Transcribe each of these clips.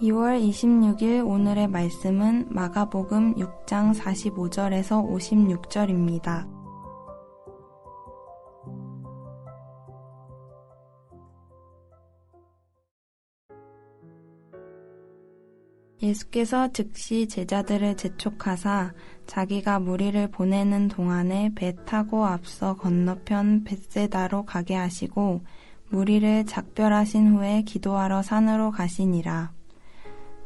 2월 26일 오늘의 말씀은 마가복음 6장 45절에서 56절입니다. 예수께서 즉시 제자들을 재촉하사 자기가 무리를 보내는 동안에 배 타고 앞서 건너편 벳세다로 가게 하시고 무리를 작별하신 후에 기도하러 산으로 가시니라.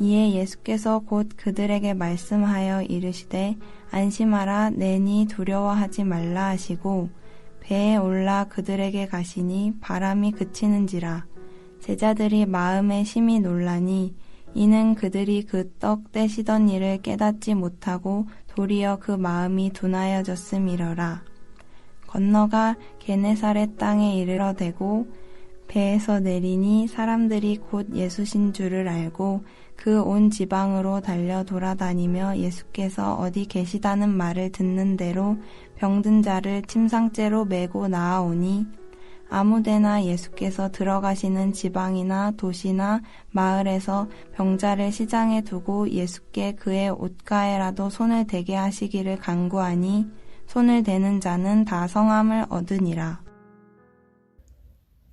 이에 예수께서 곧 그들에게 말씀하여 이르시되 안심하라 내니 두려워하지 말라 하시고 배에 올라 그들에게 가시니 바람이 그치는지라. 제자들이 마음에 심히 놀라니 이는 그들이 그 떡 떼시던 일을 깨닫지 못하고 도리어 그 마음이 둔하여졌음이러라. 건너가 게네사렛 땅에 이르러 대고 배에서 내리니 사람들이 곧 예수신 줄을 알고 그 온 지방으로 달려 돌아다니며 예수께서 어디 계시다는 말을 듣는 대로 병든 자를 침상째로 메고 나아오니 아무데나 예수께서 들어가시는 지방이나 도시나 마을에서 병자를 시장에 두고 예수께 그의 옷가에라도 손을 대게 하시기를 간구하니 손을 대는 자는 다 성함을 얻으니라.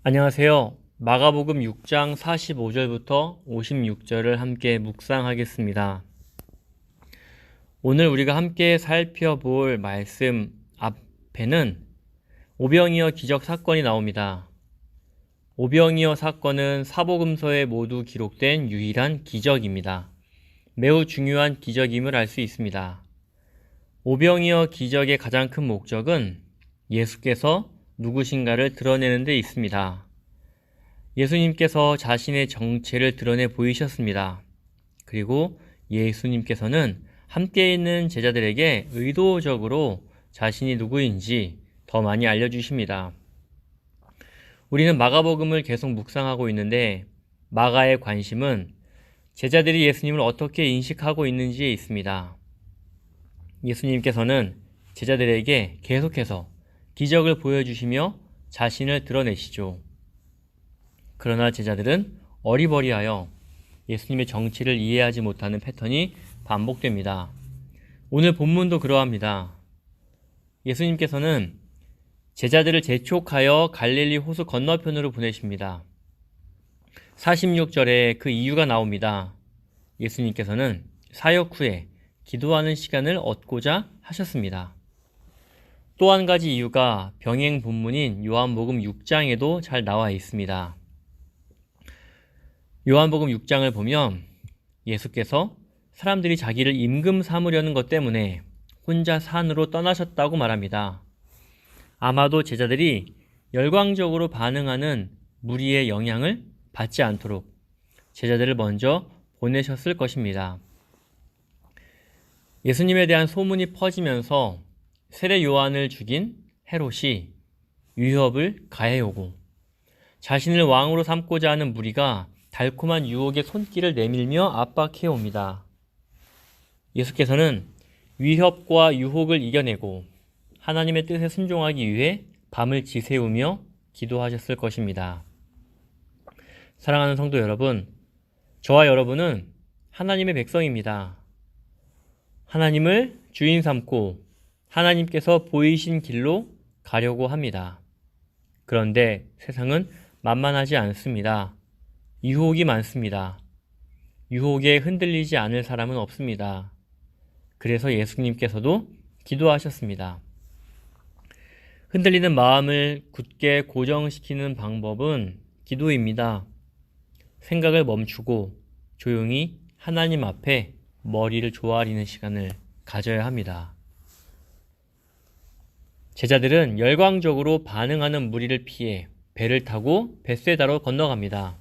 안녕하세요. 마가복음 6장 45절부터 56절을 함께 묵상하겠습니다. 오늘 우리가 함께 살펴볼 말씀 앞에는 오병이어 기적 사건이 나옵니다. 오병이어 사건은 사복음서에 모두 기록된 유일한 기적입니다. 매우 중요한 기적임을 알 수 있습니다. 오병이어 기적의 가장 큰 목적은 예수께서 누구신가를 드러내는 데 있습니다. 예수님께서 자신의 정체를 드러내 보이셨습니다. 그리고 예수님께서는 함께 있는 제자들에게 의도적으로 자신이 누구인지 더 많이 알려주십니다. 우리는 마가복음을 계속 묵상하고 있는데 마가의 관심은 제자들이 예수님을 어떻게 인식하고 있는지에 있습니다. 예수님께서는 제자들에게 계속해서 기적을 보여주시며 자신을 드러내시죠. 그러나 제자들은 어리버리하여 예수님의 정치를 이해하지 못하는 패턴이 반복됩니다. 오늘 본문도 그러합니다. 예수님께서는 제자들을 재촉하여 갈릴리 호수 건너편으로 보내십니다. 46절에 그 이유가 나옵니다. 예수님께서는 사역 후에 기도하는 시간을 얻고자 하셨습니다. 또 한 가지 이유가 병행 본문인 요한복음 6장에도 잘 나와 있습니다. 요한복음 6장을 보면 예수께서 사람들이 자기를 임금 삼으려는 것 때문에 혼자 산으로 떠나셨다고 말합니다. 아마도 제자들이 열광적으로 반응하는 무리의 영향을 받지 않도록 제자들을 먼저 보내셨을 것입니다. 예수님에 대한 소문이 퍼지면서 세례 요한을 죽인 헤롯이 위협을 가해오고 자신을 왕으로 삼고자 하는 무리가 달콤한 유혹의 손길을 내밀며 압박해옵니다. 예수께서는 위협과 유혹을 이겨내고 하나님의 뜻에 순종하기 위해 밤을 지새우며 기도하셨을 것입니다. 사랑하는 성도 여러분, 저와 여러분은 하나님의 백성입니다. 하나님을 주인 삼고 하나님께서 보이신 길로 가려고 합니다. 그런데 세상은 만만하지 않습니다. 유혹이 많습니다. 유혹에 흔들리지 않을 사람은 없습니다. 그래서 예수님께서도 기도하셨습니다. 흔들리는 마음을 굳게 고정시키는 방법은 기도입니다. 생각을 멈추고 조용히 하나님 앞에 머리를 조아리는 시간을 가져야 합니다. 제자들은 열광적으로 반응하는 무리를 피해 배를 타고 벳세다로 건너갑니다.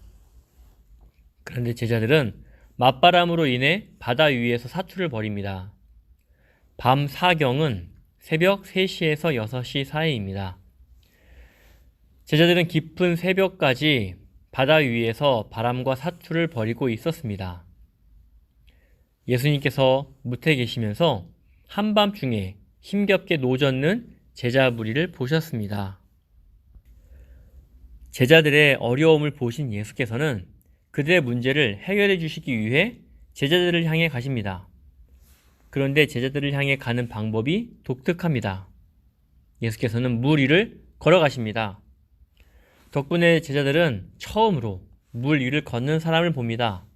그런데 제자들은 맞바람으로 인해 바다 위에서 사투를 벌입니다. 밤 사경은 새벽 3시에서 6시 사이입니다. 제자들은 깊은 새벽까지 바다 위에서 바람과 사투를 벌이고 있었습니다. 예수님께서 무태 계시면서 한밤중에 힘겹게 노젓는 제자 무리를 보셨습니다. 제자들의 어려움을 보신 예수께서는 그들의 문제를 해결해 주시기 위해 제자들을 향해 가십니다. 그런데 제자들을 향해 가는 방법이 독특합니다. 예수께서는 물 위를 걸어가십니다. 덕분에 제자들은 처음으로 물 위를 걷는 사람을 봅니다.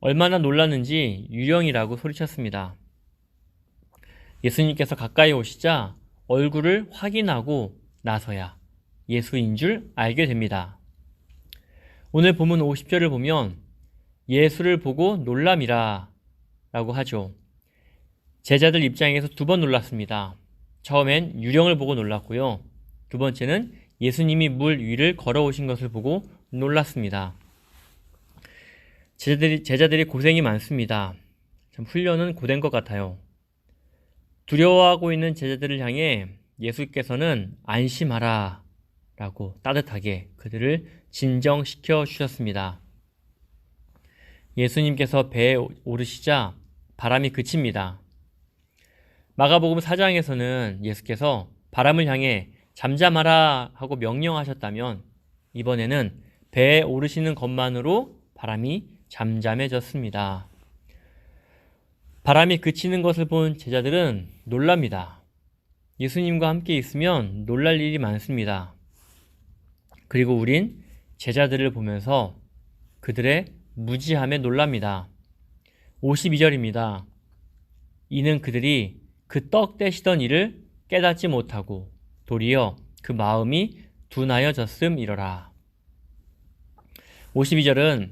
얼마나 놀랐는지 유령이라고 소리쳤습니다. 예수님께서 가까이 오시자 얼굴을 확인하고 나서야 예수인 줄 알게 됩니다. 오늘 본문 50절을 보면 예수를 보고 놀람이라 라고 하죠. 제자들 입장에서 두 번 놀랐습니다. 처음엔 유령을 보고 놀랐고요. 두 번째는 예수님이 물 위를 걸어오신 것을 보고 놀랐습니다. 제자들이, 제자들이 고생이 많습니다. 참 훈련은 고된 것 같아요. 두려워하고 있는 제자들을 향해 예수께서는 안심하라 라고 따뜻하게 그들을 진정시켜 주셨습니다. 예수님께서 배에 오르시자 바람이 그칩니다. 마가복음 4장에서는 예수께서 바람을 향해 잠잠하라 하고 명령하셨다면 이번에는 배에 오르시는 것만으로 바람이 잠잠해졌습니다. 바람이 그치는 것을 본 제자들은 놀랍니다. 예수님과 함께 있으면 놀랄 일이 많습니다. 그리고 우린 제자들을 보면서 그들의 무지함에 놀랍니다. 52절입니다. 이는 그들이 그 떡 떼시던 일을 깨닫지 못하고 도리어 그 마음이 둔하여졌음 이러라. 52절은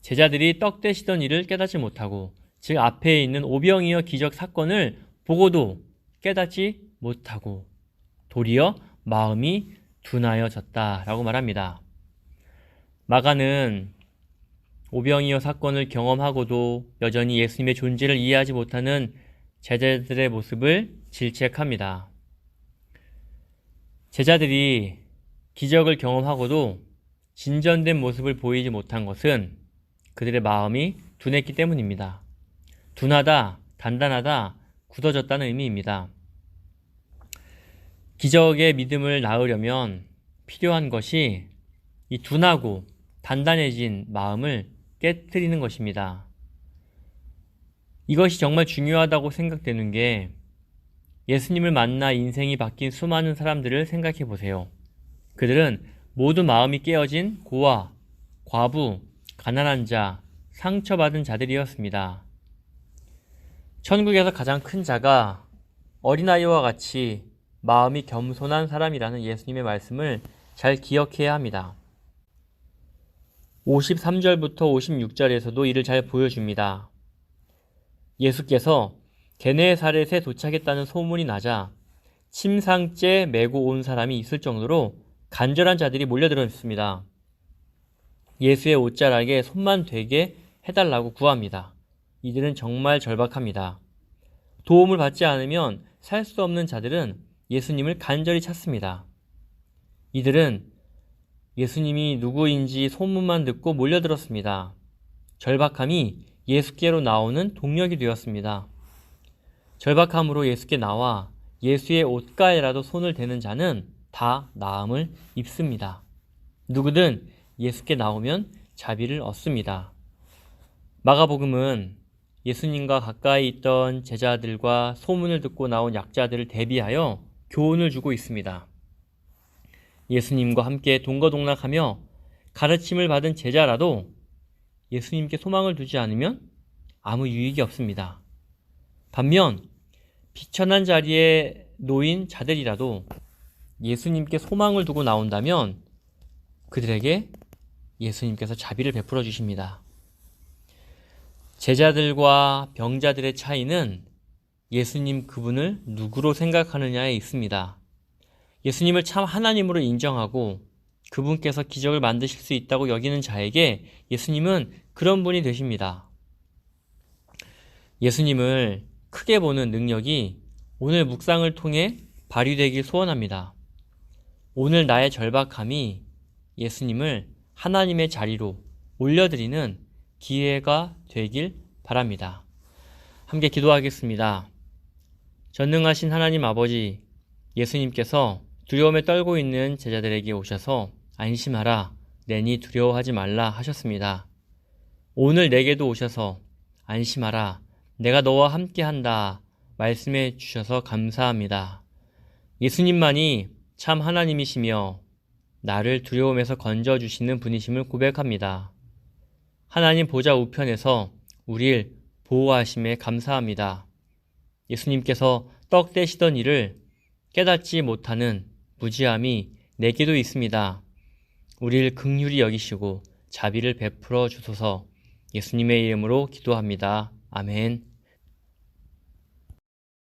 제자들이 떡 떼시던 일을 깨닫지 못하고 즉 앞에 있는 오병이어 기적 사건을 보고도 깨닫지 못하고 도리어 마음이 둔하여졌다라고 말합니다. 마가는 오병이어 사건을 경험하고도 여전히 예수님의 존재를 이해하지 못하는 제자들의 모습을 질책합니다. 제자들이 기적을 경험하고도 진전된 모습을 보이지 못한 것은 그들의 마음이 둔했기 때문입니다. 둔하다, 단단하다, 굳어졌다는 의미입니다. 기적의 믿음을 낳으려면 필요한 것이 이 둔하고 단단해진 마음을 깨뜨리는 것입니다. 이것이 정말 중요하다고 생각되는 게 예수님을 만나 인생이 바뀐 수많은 사람들을 생각해 보세요. 그들은 모두 마음이 깨어진 고아, 과부, 가난한 자, 상처받은 자들이었습니다. 천국에서 가장 큰 자가 어린아이와 같이 마음이 겸손한 사람이라는 예수님의 말씀을 잘 기억해야 합니다. 53절부터 56절에서도 이를 잘 보여줍니다. 예수께서 게네사렛에 도착했다는 소문이 나자 침상째 메고 온 사람이 있을 정도로 간절한 자들이 몰려들었습니다. 예수의 옷자락에 손만 대게 해달라고 구합니다. 이들은 정말 절박합니다. 도움을 받지 않으면 살 수 없는 자들은 예수님을 간절히 찾습니다. 이들은 예수님이 누구인지 소문만 듣고 몰려들었습니다. 절박함이 예수께로 나오는 동력이 되었습니다. 절박함으로 예수께 나와 예수의 옷가에라도 손을 대는 자는 다 나음을 입습니다. 누구든 예수께 나오면 자비를 얻습니다. 마가복음은 예수님과 가까이 있던 제자들과 소문을 듣고 나온 약자들을 대비하여 교훈을 주고 있습니다. 예수님과 함께 동거동락하며 가르침을 받은 제자라도 예수님께 소망을 두지 않으면 아무 유익이 없습니다. 반면 비천한 자리에 놓인 자들이라도 예수님께 소망을 두고 나온다면 그들에게 예수님께서 자비를 베풀어 주십니다. 제자들과 병자들의 차이는 예수님 그분을 누구로 생각하느냐에 있습니다. 예수님을 참 하나님으로 인정하고 그분께서 기적을 만드실 수 있다고 여기는 자에게 예수님은 그런 분이 되십니다. 예수님을 크게 보는 능력이 오늘 묵상을 통해 발휘되길 소원합니다. 오늘 나의 절박함이 예수님을 하나님의 자리로 올려드리는 기회가 되길 바랍니다. 함께 기도하겠습니다. 전능하신 하나님 아버지, 예수님께서 두려움에 떨고 있는 제자들에게 오셔서 안심하라, 내니 두려워하지 말라 하셨습니다. 오늘 내게도 오셔서 안심하라, 내가 너와 함께 한다 말씀해 주셔서 감사합니다. 예수님만이 참 하나님이시며 나를 두려움에서 건져주시는 분이심을 고백합니다. 하나님 보좌 우편에서 우리를 보호하심에 감사합니다. 예수님께서 떡 떼시던 일을 깨닫지 못하는 무지함이 내게도 있습니다. 우리를 극률히 여기시고 자비를 베풀어 주소서 예수님의 이름으로 기도합니다. 아멘.